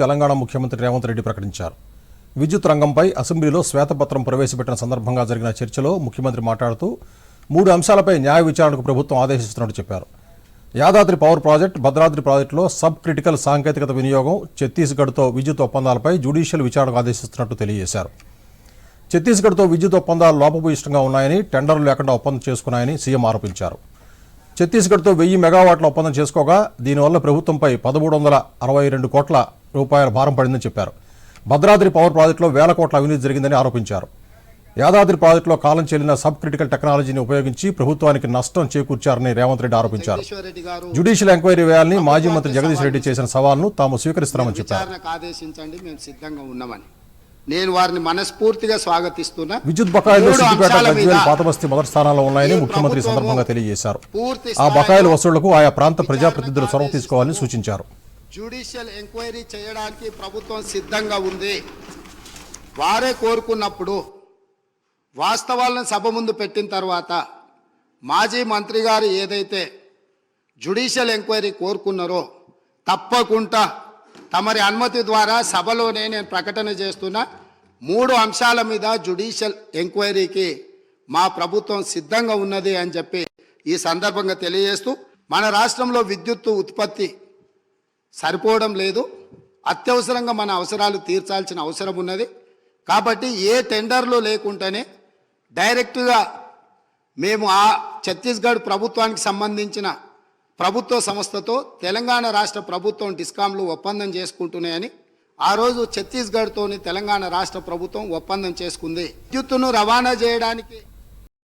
తెలంగాణ ముఖ్యమంత్రి రేవంత్ రెడ్డి ప్రకటించారు. విద్యుత్ రంగంపై అసెంబ్లీలో శ్వేతపత్రం ప్రవేశపెట్టిన సందర్భంగా జరిగిన చర్చలో ముఖ్యమంత్రి మాట్లాడుతూ మూడు అంశాలపై న్యాయ విచారణకు ప్రభుత్వం ఆదేశిస్తున్నట్టు చెప్పారు. యాదాద్రి పవర్ ప్రాజెక్ట్ భద్రాద్రి ప్రాజెక్టులో సబ్ క్రిటికల్ సాంకేతికత వినియోగం ఛత్తీస్గఢ్తో విద్యుత్ ఒప్పందాలపై జ్యుడిషియల్ విచారణకు ఆదేశిస్తున్నట్టు తెలియజేశారు. ఛత్తీస్గఢ్తో విద్యుత్ ఒప్పందాలు లోపభూయిష్టంగా ఉన్నాయని టెండర్లు లేకుండా ఒప్పందం చేసుకున్నాయని సీఎం ఆరోపించారు. ఛత్తీస్గఢ్తో వెయ్యి మెగావాట్ల ఒప్పందం చేసుకోగా దీనివల్ల ప్రభుత్వంపై పదమూడు వందల అరవై రెండు కోట్ల రూపాయల భారం పడిందని చెప్పారు. భద్రాద్రి పవర్ ప్రాజెక్టులో వేల కోట్ల అవినీతి జరిగిందని ఆరోపించారు. యాదాద్రి ప్రాజెక్టులో కాలం చెల్లిన సబ్ క్రిటికల్ టెక్నాలజీని ఉపయోగించి ప్రభుత్వానికి నష్టం చేకూర్చారని రేవంత్ రెడ్డి ఆరోపించారు. జ్యుడిషియల్ ఎంక్వైరీ వేయాలని మాజీ మంత్రి జగదీష్ రెడ్డి చేసిన సవాల్ను తాము స్వీకరిస్తామని చెప్పారు. విచారణకు ఆదేశించండి మేము సిద్ధంగా ఉన్నామని. నేను వారిని మనస్ఫూర్తిగా స్వాగతిస్తున్నా. విద్యుత్ బకాయిలు సిద్దిపేట గజ్వేల్ పాతబస్తీ మొదటి స్థానాల్లో ఉన్నాయని ముఖ్యమంత్రి సందర్భంగా తెలియజేశారు. ఆ బకాయిల వసూళ్ళకు ఆయా ప్రాంత ప్రజాప్రతినిధులు చొరవ తీసుకోవాలని సూచించారు. జ్యుడిషియల్ ఎంక్వైరీ చేయడానికి ప్రభుత్వం సిద్ధంగా ఉంది. వారే కోరుకున్నప్పుడు వాస్తవాలను సభ ముందు పెట్టిన తర్వాత మాజీ మంత్రి గారు ఏదైతే జ్యుడిషియల్ ఎంక్వైరీ కోరుకున్నారో తప్పకుండా తమరి అనుమతి ద్వారా సభలోనే నేను ప్రకటన చేస్తున్నా మూడు అంశాల మీద జ్యుడిషియల్ ఎంక్వైరీకి మా ప్రభుత్వం సిద్ధంగా ఉన్నది అని చెప్పి ఈ సందర్భంగా తెలియజేస్తూ మన రాష్ట్రంలో విద్యుత్తు ఉత్పత్తి సరిపోవడం లేదు. అత్యవసరంగా మన అవసరాలు తీర్చాల్సిన అవసరం ఉన్నది. కాబట్టి ఏ టెండర్లు లేకుండానే డైరెక్ట్గా మేము ఆ ఛత్తీస్గఢ్ ప్రభుత్వానికి సంబంధించిన ప్రభుత్వ సంస్థతో తెలంగాణ రాష్ట్ర ప్రభుత్వం డిస్కాంలు ఒప్పందం చేసుకుంటున్నాయని ఆ రోజు ఛత్తీస్గఢ్తోని తెలంగాణ రాష్ట్ర ప్రభుత్వం ఒప్పందం చేసుకుంది. విద్యుత్తును రవాణా చేయడానికి